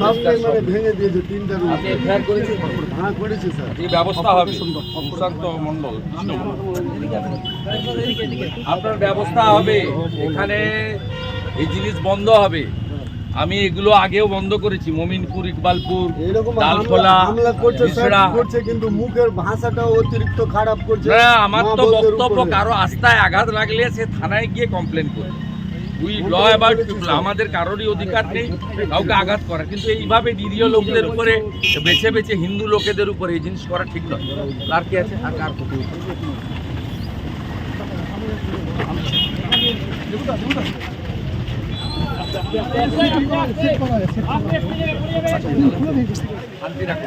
সবটাই মানে ভেঙে দিয়েছে তিনটা রুম। আপনি এফআইআর করেছেন? হ্যাঁ করেছি স্যার। এই ব্যবস্থা হবে। সুশান্ত মন্ডল আপনার ব্যবস্থা হবে। এখানে এই জিনিস বন্ধ হবে। আমি এগুলো আগেও বন্ধ করেছি। মমিনপুর ইকবালপুর ডালখোলা করছে কিন্তু মুখের ভাষাটাও অতিরিক্ত খারাপ করছে। আমার তো বক্তব্য কারও আস্থায় আঘাত লাগলে সে থানায় গিয়ে কমপ্লেন করে। উই ল অ্যাবাউট আমাদের কারোরই অধিকার নেই, কাউকে আঘাত করা কিন্তু এইভাবে নিরীহ লোকদের উপরে, বেছে বেছে হিন্দু লোকেদের উপরে এই জিনিস করা ঠিক নয় আর কি আছে আর কার ক্ষতি? শান্তি রাখো।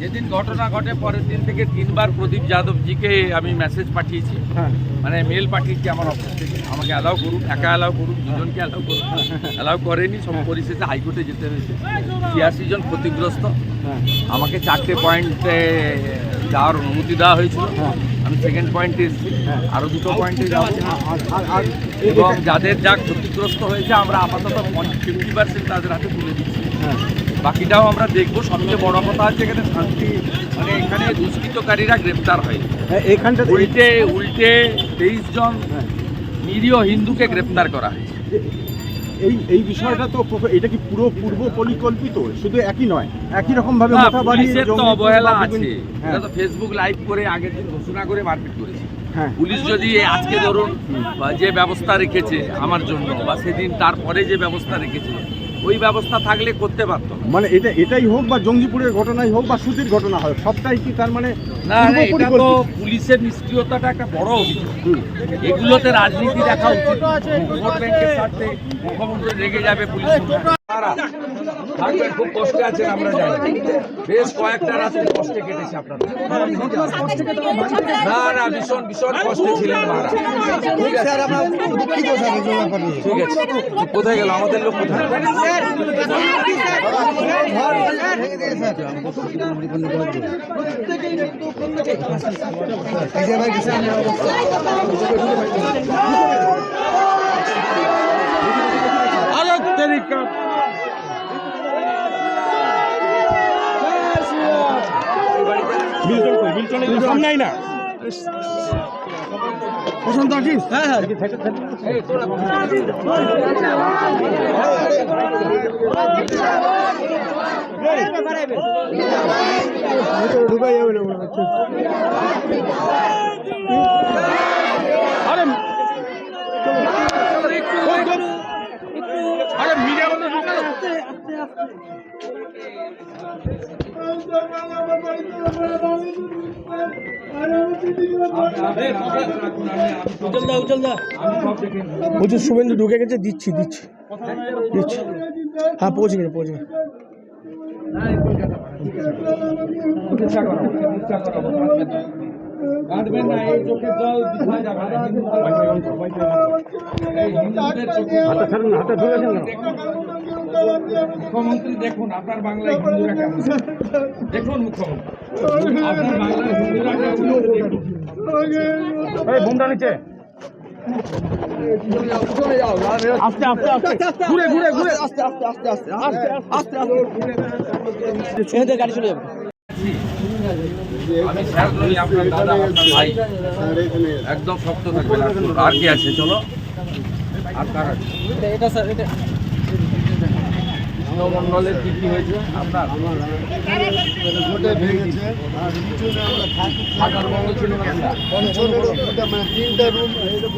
যেদিন ঘটনা ঘটে পরের দিন থেকে তিনবার প্রদীপ যাদবজিকে আমি মেসেজ পাঠিয়েছি। মানে মেল পাঠিয়েছি আমার অফিস থেকে। আমাকে অ্যালাউ করুন একা অ্যালাউ করুন দুজনকে অ্যালাউ করুন অ্যালাউ করেনি সব পরিশেষে হাইকোর্টে যেতে হয়েছে। ছিয়াশি জন ক্ষতিগ্রস্ত। আমাকে চারটে পয়েন্টে যাওয়ার অনুমতি দেওয়া হয়েছিল। আমি সেকেন্ড পয়েন্টে এসেছি। আরও দুটো পয়েন্টে যাব। এবং যাদের যা ক্ষতিগ্রস্ত হয়েছে আমরা আপাতত ফিফটি পার্সেন্ট তাদের হাতে তুলে দিচ্ছি। বাকিটাও আমরা দেখব। সবচেয়ে বড় কথা হচ্ছে এখানে শান্তি মানে এখানে দুষ্কৃতকারীরা গ্রেপ্তার হয়। এখানটা উল্টে উল্টে তেইশ জন নিরীহ হিন্দুকে গ্রেপ্তার করা হয়েছে এই এই বিষয়টা তো এটা কি পুরো পূর্ব পরিকল্পিত? শুধু একই নয় একই রকম ভাবে মাথা বাড়িয়ে তো অবহেলা আছে। হ্যাঁ, এটা তো ফেসবুক লাইভ করে আগের দিন ঘোষণা করে মারপিট করেছে। হ্যাঁ। পুলিশ যদি আজকে ধরুন বা যে ব্যবস্থা রেখেছে আমার জন্য বা সেদিন তারপরে যে ব্যবস্থা রেখেছে ওই ব্যবস্থা থাকলে করতে পারত মানে এটা এটাই হোক বা জঙ্গিপুরের ঘটনাই হোক বা সুতির ঘটনা হয় সবটাই কি তার মানে না এটা তো পুলিশের নিষ্ক্রিয়তাটা একটা বড় অভিযোগ। এগুলোতে রাজনীতি দেখা উচিত। ভোট ব্যাংকের স্বার্থে মুখ্যমন্ত্রী রেগে যাবে পুলিশ থাকবেন খুব কষ্টে আছেন, আমরা জানি। বেশ কয়েকটা রাত্রে কষ্টে কেটেছে আপনাদের না না, ভীষণ ভীষণ কষ্টে ছিলেন মারা ঠিক আছে। ঠিক আছে। কোথায় গেল? আমাদের লোক কোথায়? আরে তেরিকা বিলটন কই বিলটন এই সামনে আই না। প্রশান্ত আছিস হ্যাঁ হ্যাঁ। ঢুকাই যাবে না মনে হচ্ছে আরে আরে মিডিয়া বন্ধ বলছি, শুভেন্দু ঢুকে গেছে, দিচ্ছি দিচ্ছি। দিচ্ছি। হ্যাঁ পৌঁছে গেছে পৌঁছে গেছে। হাতে ছাড়ুন হাতে ধরে মুখ্যমন্ত্রী দেখুন আপনার বাংলায় হিন্দুরা কেমন? দেখুন মুখ্যমন্ত্রী। আপনার বাংলায় হিন্দুরা কেমন দেখুন এই নিচে। আস্তে আস্তে আস্তে। ঘুরে ঘুরে ঘুরে। আস্তে আস্তে আস্তে আস্তে আস্তে আস্তে এখান গাড়ি চলে যাবে। আমি স্যার নই আপনার দাদা আপনার ভাই। একদম শক্ত থাকবেন আর কি আছে চলো। আর কার আছে? এটা স্যার এটা। কৃষ্ণমন্ডলের কি কি হয়েছে? আপনার ভেঙেছে। আর পিছনে আমরা থাকি থাকার বন্ধ ছিল না তিনটা রুম